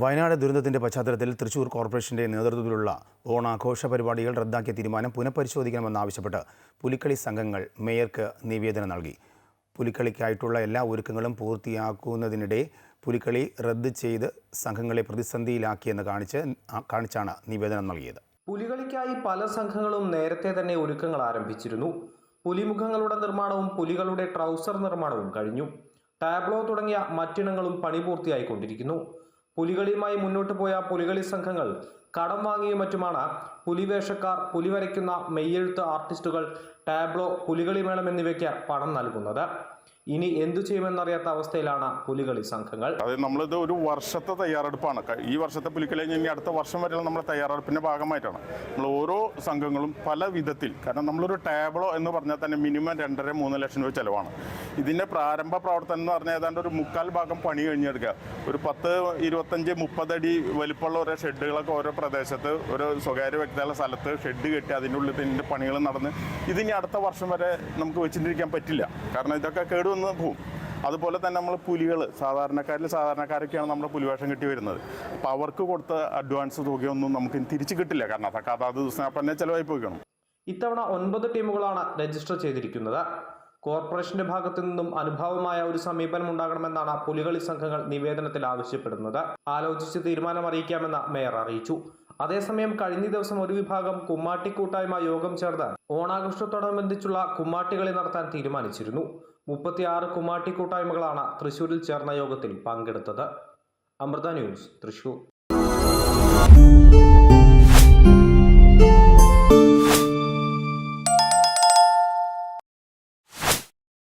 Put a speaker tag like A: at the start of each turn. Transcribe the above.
A: വയനാട് ദുരന്തത്തിന്റെ പശ്ചാത്തലത്തിൽ തൃശൂർ കോർപ്പറേഷന്റെ നേതൃത്വത്തിലുള്ള ഓണാഘോഷ പരിപാടികൾ റദ്ദാക്കിയ തീരുമാനം പുനഃപരിശോധിക്കണമെന്നാവശ്യപ്പെട്ട് പുലിക്കളി സംഘങ്ങൾ മേയർക്ക് നിവേദനം നൽകി. പുലിക്കളിക്കായിട്ടുള്ള എല്ലാ ഒരുക്കങ്ങളും പൂർത്തിയാക്കുന്നതിനിടെ പുലിക്കളി റദ്ദ് ചെയ്ത് സംഘങ്ങളെ പ്രതിസന്ധിയിലാക്കിയെന്ന് കാണിച്ച് കാണിച്ചാണ് നിവേദനം നൽകിയത്.
B: പുലികളിക്കായി പല സംഘങ്ങളും നേരത്തെ തന്നെ ഒരുക്കങ്ങൾ ആരംഭിച്ചിരുന്നു. പുലിമുഖങ്ങളുടെ നിർമ്മാണവും പുലികളുടെ ട്രൗസർ നിർമ്മാണവും കഴിഞ്ഞു. ടാബ്ലോ തുടങ്ങിയ മറ്റിനങ്ങളും പണി പൂർത്തിയായിക്കൊണ്ടിരിക്കുന്നു. പുലികളിയുമായി മുന്നോട്ട് പോയ പുലികളി സംഘങ്ങൾ കടം വാങ്ങിയും മറ്റുമാണ്. പുലിവേഷക്കാർ പുലി വരയ്ക്കുന്ന മെയ്യെഴുത്ത് ആർട്ടിസ്റ്റുകൾ ടാബ്ലോ പുലികളി മേളം എന്നിവയ്ക്ക് പണം നൽകുന്നത്. ഇനി എന്തു ചെയ്യുമെന്നറിയാത്ത അവസ്ഥയിലാണ് പുലികളി സംഘങ്ങൾ.
C: അതായത് നമ്മളിത് ഒരു വർഷത്തെ തയ്യാറെടുപ്പാണ്. ഈ വർഷത്തെ പുലിക്കളി ഇനി അടുത്ത വർഷം വരെയുള്ള നമ്മുടെ തയ്യാറെടുപ്പിന്റെ ഭാഗമായിട്ടാണ്. നമ്മൾ ഓരോ സംഘങ്ങളും പല വിധത്തിൽ കാരണം നമ്മളൊരു ടാബ്ലോ എന്ന് പറഞ്ഞാൽ തന്നെ മിനിമം രണ്ടര മൂന്ന് ലക്ഷം രൂപ ചിലവാണ്. ഇതിന്റെ പ്രാരംഭ പ്രവർത്തനം എന്ന് പറഞ്ഞാൽ ഏതാണ്ട് ഒരു മുക്കാൽ ഭാഗം പണി കഴിഞ്ഞെടുക്കുക. ഒരു പത്ത് ഇരുപത്തഞ്ച് മുപ്പതടി വലിപ്പമുള്ള ഓരോ ഷെഡുകളൊക്കെ ഓരോ പ്രദേശത്ത് ഒരു സ്വകാര്യ വ്യക്തികളുടെ സ്ഥലത്ത് ഷെഡ് കെട്ടി അതിന്റെ ഉള്ളിൽ ഇതിന്റെ പണികൾ നടന്ന് ഇതിനി അടുത്ത വർഷം വരെ നമുക്ക് വെച്ചിട്ടിരിക്കാൻ പറ്റില്ല. കാരണം ഇതൊക്കെ കേടുവന്ന് പോകും അതുപോലെ തന്നെ നമ്മൾ പുലികൾ സാധാരണക്കാരിൽ സാധാരണക്കാരൊക്കെയാണ് നമ്മുടെ പുലിവേഷം കിട്ടി വരുന്നത്. അപ്പോൾ അവർക്ക് കൊടുത്ത അഡ്വാൻസ് തുകയൊന്നും നമുക്ക് തിരിച്ചു കിട്ടില്ല. കാരണം അതൊക്കെ അതാത് ദിവസം അപ്പം തന്നെ ചിലവായി പോയിക്കണം
B: ഇത്തവണ ഒൻപത് ടീമുകളാണ് രജിസ്റ്റർ ചെയ്തിരിക്കുന്നത്. കോർപ്പറേഷന്റെ ഭാഗത്തു നിന്നും അനുഭാവമായ ഒരു സമീപനം ഉണ്ടാകണമെന്നാണ് പുലികളി സംഘങ്ങൾ നിവേദനത്തിൽ ആവശ്യപ്പെടുന്നത്. ആലോചിച്ച് തീരുമാനം അറിയിക്കാമെന്ന് മേയർ അറിയിച്ചു. അതേസമയം കഴിഞ്ഞ ദിവസം ഒരു വിഭാഗം കുമ്മാട്ടി കൂട്ടായ്മ യോഗം ചേർന്ന് ഓണാഘോഷത്തോടനുബന്ധിച്ചുള്ള കുമ്മാട്ടികളി നടത്താൻ തീരുമാനിച്ചിരുന്നു. മുപ്പത്തിയാറ് കുമ്മാട്ടി കൂട്ടായ്മകളാണ് തൃശൂരിൽ ചേർന്ന യോഗത്തിൽ പങ്കെടുത്തത്. അമൃത ന്യൂസ് തൃശൂർ.